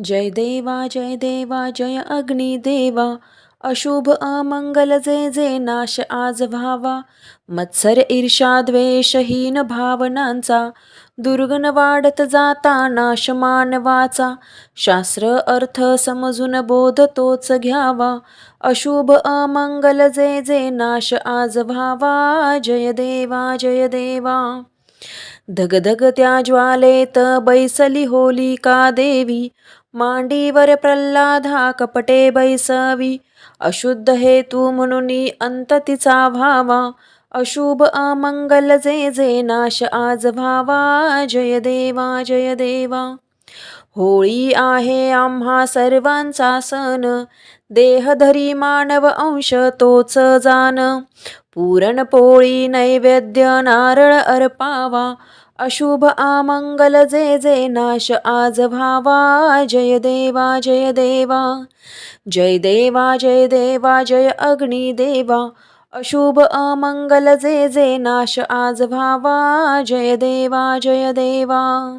जय देवा जय देवा जय अग्निदेवा अशुभ अमंगल जे जे नाश आज व्हावा. मत्सर ईर्षा द्वेषहीन भावनांचा दुर्गण वाढत जाता नाश मानवाचा शास्त्र अर्थ समजून बोध तोच घ्यावा. अशुभ अमंगल जे जे नाश आज व्हावा. जय देवा जय देवा. धगधग त्या ज्वालेत बैसली होलिका देवी मांडीवर प्रल्हादा कपटे बैसवी अशुद्ध हेतू म्हणून अंत तिचा व्हावा अशुभ अमंगल जे जे नाश आज व्हावा जय देवा जय देवा होळी आहे आम्हा सर्वांचा सण देहधरी मानव अंश तोच जाण पुरणपोळी नैवेद्य नारळ अर्पावा अशुभ आमंगल जे जे नाश आज भावा जय देवा जय देवा. जय देवा जय देवा जय अग्नी देवा अशुभ अमंगल जे जे नाश आज भावा जय देवा जय देवा.